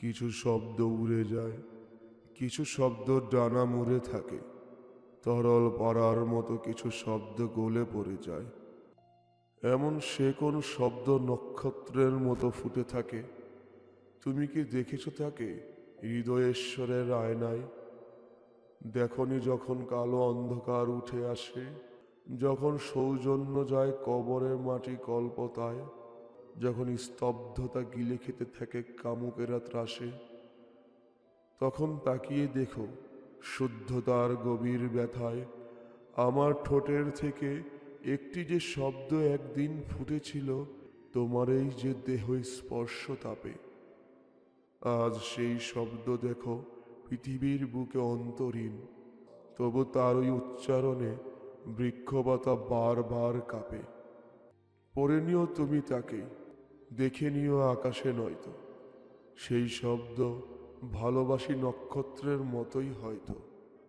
কিছু শব্দ উড়ে যায়, কিছু শব্দ ডানা মুড়ে থাকে, তরল পড়ার মতো কিছু শব্দ গলে পড়ে যায়। এমন সে কোন শব্দ নক্ষত্রের মতো ফুটে থাকে? তুমি কি দেখেছ তাকে হৃদয়েশ্বরের আয়নায়? দেখনি যখন কালো অন্ধকার উঠে আসে, যখন সৌজন্য যায় কবরের মাটি কল্পতায় যখন স্তব্ধতা গিলে খেতে থাকে কামুকেরা ত্রাসে, তখন তাকিয়ে দেখো শুদ্ধতার গভীর ব্যথায় আমার ঠোঁটের থেকে একটি যে শব্দ একদিন ফুটেছিল, তোমার এই যে দেহ স্পর্শ তাপে। আজ সেই শব্দ দেখো পৃথিবীর বুকে অন্তরীণ, তবু তার ওই উচ্চারণে বৃক্ষপাতা বারবার কাঁপে। পড়ে নিও তুমি তাকে। দেখে নিও আকাশে নয়তো। সেই শব্দ ভালোবাসি নক্ষত্রের মতোই হয়তো।